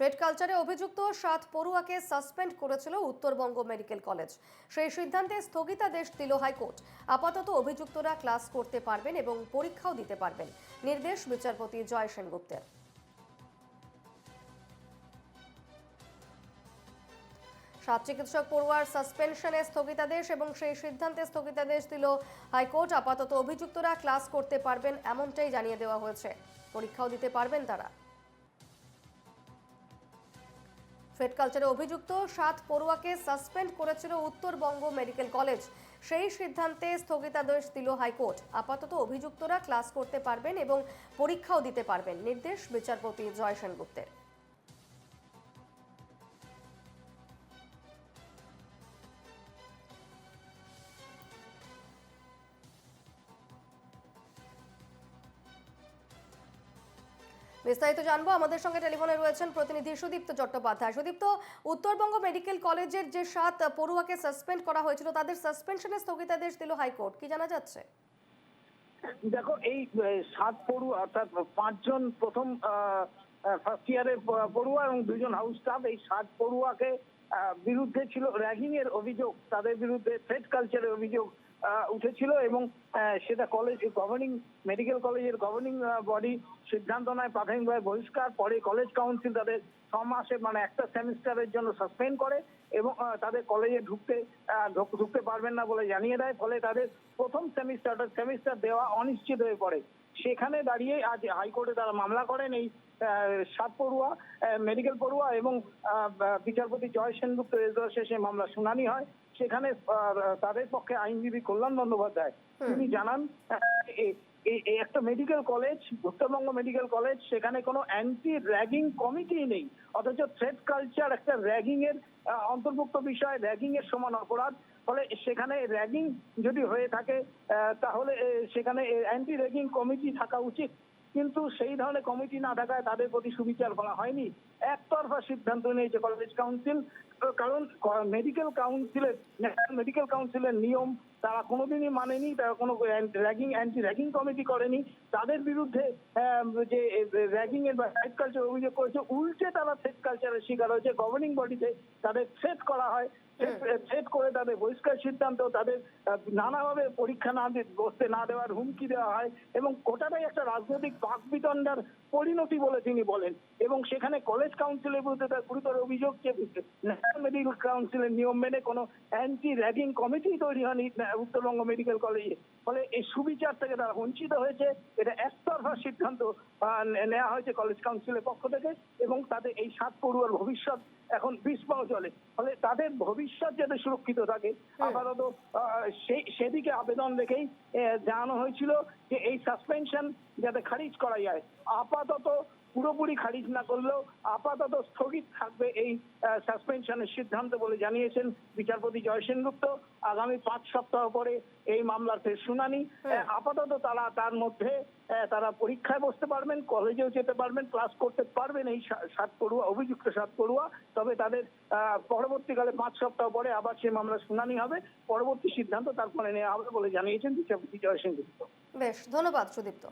Thread কালচারে অভিযুক্ত সাত পড়ুয়াকে সাসপেন্ড করেছিল উত্তরবঙ্গ মেডিকেল কলেজ। সেই সিদ্ধান্তে স্থগিতাদেশ দিল হাইকোর্ট। আপাতত অভিযুক্তরা ক্লাস করতে পারবেন এবং পরীক্ষাও দিতে পারবেন। নির্দেশ বিচারপতি জয় সেনগুপ্তের। সাত চিকিৎসক পড়ুয়ার সাসপেনশনে স্থগিতাদেশ এবং সেই সিদ্ধান্তে স্থগিতাদেশ দিল হাইকোর্ট। আপাতত অভিযুক্তরা ক্লাস করতে পারবেন এমনটাই জানিয়ে দেওয়া হয়েছে। পরীক্ষাও দিতে পারবেন তারা। ফেড কালচারে অভিযুক্ত সাত পড়ুয়াকে সাসপেন্ড করেছিল উত্তরবঙ্গ মেডিকেল কলেজ। সেই সিদ্ধান্তে স্থগিতাদেশ দিল হাইকোর্ট। আপাতত অভিযুক্তরা ক্লাস করতে পারবেন এবং পরীক্ষাও দিতে পারবেন। নির্দেশ বিচারপতি জয় সেনগুপ্তের। বিস্তারিত জানব। আমাদের সঙ্গে টেলিফোনে রয়েছেন প্রতিনিধি সুদীপ্ত চট্টোপাধ্যায়। সুদীপ্ত, উত্তরবঙ্গ মেডিকেল কলেজের যে সাত পড়ুয়াকে সাসপেন্ড করা হয়েছিল, তাদের সাসপেনশনের স্থগিতাদেশ দিল হাইকোর্ট। কি জানা যাচ্ছে? দেখো, এই সাত পড়ুয়া, অর্থাৎ পাঁচজন প্রথম ফার্স্ট ইয়ারের পড়ুয়া এবং দুজন হাউস স্টাফ এই সাত পড়ুয়াকে বিরুদ্ধে ছিল র্যাগিং এর অভিযোগ, তাদের বিরুদ্ধে থ্রেড কালচারের অভিযোগ উঠেছিল এবং সেটা কলেজ গভর্নিং মেডিকেল কলেজের গভর্নিং বডি সিদ্ধান্ত নেয়, প্রাথমিকভাবে বহিষ্কার, পরে কলেজ কাউন্সিল তাদের ছ মাসে মানে একটা সেমিস্টারের জন্য সাসপেন্ড করে এবং তাদের কলেজে ঢুকতে ঢুক- ঢুকতে পারবেন না বলে জানিয়ে দেয়, ফলে তাদের প্রথম সেমিস্টারটা, সেমিস্টার দেওয়া অনিশ্চিত হয়ে পড়ে। সেখানে দাঁড়িয়ে আজ হাইকোর্টে তারা মামলা করেন এই সাত পড়ুয়া মেডিকেল পড়ুয়া এবং আহ, বিচারপতি জয় সেনগুপ্ত এজলাস শেষে মামলা শুনানি হয়। সেখানে তাদের পক্ষে আইনজীবী কল্যাণ বন্দ্যোপাধ্যায় তিনি জানান আহ, এ- এ- এ একটা medical college Uttarbanga medical college সেখানে কোনো অ্যান্টি র্যাগিং কমিটি নেই। অথচ থ্রেড কালচার একটা র্যাগিং এর অন্তর্ভুক্ত বিষয় র্যাগিং এর সমান অপরাধ। ফলে সেখানে র্যাগিং যদি হয়ে থাকে তাহলে সেখানে অ্যান্টি র্যাগিং কমিটি থাকা উচিত। কিন্তু সেই ধরনের কমিটি না থাকায় তাদের প্রতি সুবিচার করা হয়নি। একতরফা সিদ্ধান্ত নিয়েছে কলেজ কাউন্সিল কারণ মেডিকেল কাউন্সিলের ন্যাশনাল মেডিকেল কাউন্সিলের নিয়ম তারা কোনোদিনই মানেনি তারা কোনো র্যাগিং অ্যান্টি র্যাগিং কমিটি করেনি। তাদের বিরুদ্ধে যে র্যাগিং এর বা থ্রেড কালচার অভিযোগ করেছে উল্টে তারা থ্রেড কালচারের শিকার হয়েছে। গভর্নিং বডিতে তাদের থ্রেট করা হয়। থ্রেট করে তাদের বহিষ্কার সিদ্ধান্ত তাদের নানাভাবে পরীক্ষা না বসতে না দেওয়ার হুমকি দেওয়া হয় এবং গোটাটাই একটা রাজনৈতিক বাকবিতণ্ডার পরিণতি বলে তিনি বলেন। এবং সেখানে কলেজ কাউন্সিলের বিরুদ্ধে তার গুরুতর অভিযোগ যে ন্যাশনাল মেডিকেল কাউন্সিলের নিয়ম মেনে কোনো অ্যান্টি র্যাগিং কমিটি তৈরি হয়নি। উত্তরবঙ্গ মেডিকেল কলেজে। ফলে এই সুবিচার থেকে তারা বঞ্চিত হয়েছে। এটা একতরফা সিদ্ধান্ত নেওয়া হয়েছে কলেজ কাউন্সিলের পক্ষ থেকে এবং তাদের এই সাত পড়ুয়ার ভবিষ্যৎ এখন বিস্পাও চলে। ফলে তাদের ভবিষ্যৎ যাতে সুরক্ষিত থাকে আপাতত সেই সেদিকে আবেদন রেখেই জানানো হয়েছিল যে এই সাসপেনশন যাতে খারিজ করা যায়। আপাতত পুরোপুরি খারিজ না করলেও আপাতত স্থগিত থাকবে এই সাসপেনশনের সিদ্ধান্ত বলে জানিয়েছেন বিচারপতি জয় সেনগুপ্ত। আগামী পাঁচ সপ্তাহ পরে এই মামলার ফের শুনানি। আপাতত তারা তার মধ্যে তারা পরীক্ষায় বসতে পারবেন কলেজেও যেতে পারবেন ক্লাস করতে পারবেন এই সাত পড়ুয়া অভিযুক্ত সাত পড়ুয়া তবে তাদের আহ, পরবর্তীকালে পাঁচ সপ্তাহ পরে আবার সেই মামলার শুনানি হবে। পরবর্তী সিদ্ধান্ত তারপরে নেওয়া হবে বলে জানিয়েছেন বিচারপতি জয় সেনগুপ্ত। বেশ ধন্যবাদ সুদীপ্ত।